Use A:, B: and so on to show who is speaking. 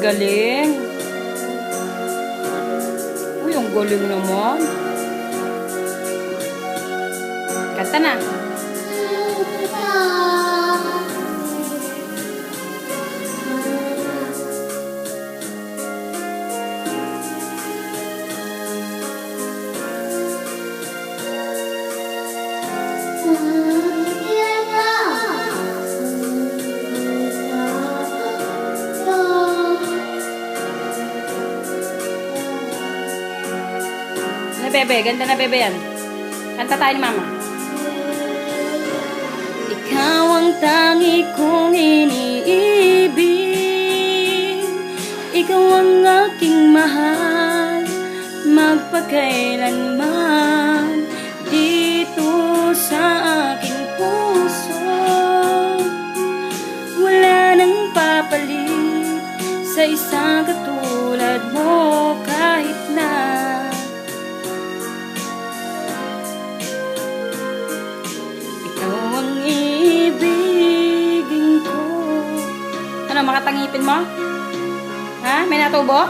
A: galing. Uy, ang galing naman. Kanta na. Ano, bebe? Ganda na, bebe yan. Kanta tayo ni mama. Ikaw ang tangi kong iniibig Ikaw ang aking mahal Magpakailanman Dito sa aking puso Wala nang papalit Sa isang katulad mo Ano, makatangipin mo? Ha? May natubo?